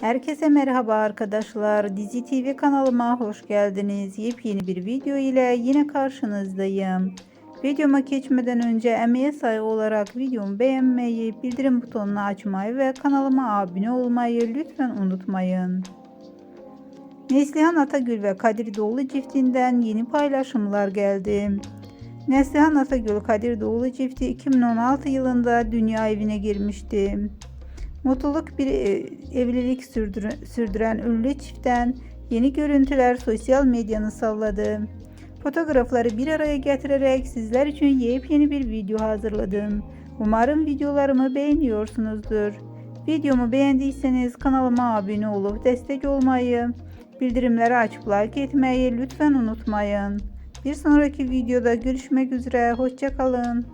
Herkese merhaba arkadaşlar. Dizi TV kanalıma hoş geldiniz. Yepyeni bir video ile yine karşınızdayım. Videoma geçmeden önce emeğe saygı olarak videomu beğenmeyi, bildirim butonunu açmayı ve kanalıma abone olmayı lütfen unutmayın. Neslihan Atagül ve Kadir Doğulu çiftinden yeni paylaşımlar geldi. Neslihan Atagül Kadir Doğulu çifti 2016 yılında dünya evine girmişti. Mutluluk bir e, evlilik sürdüre- sürdüren ünlü çiftten yeni görüntüler sosyal medyanı salladı. Fotoğrafları bir araya getirerek sizler için yepyeni bir video hazırladım. Umarım videolarımı beğeniyorsunuzdur. Videomu beğendiyseniz kanalıma abone olup destek olmayı, bildirimleri açıp like etmeyi lütfen unutmayın. Bir sonraki videoda görüşmek üzere, hoşçakalın.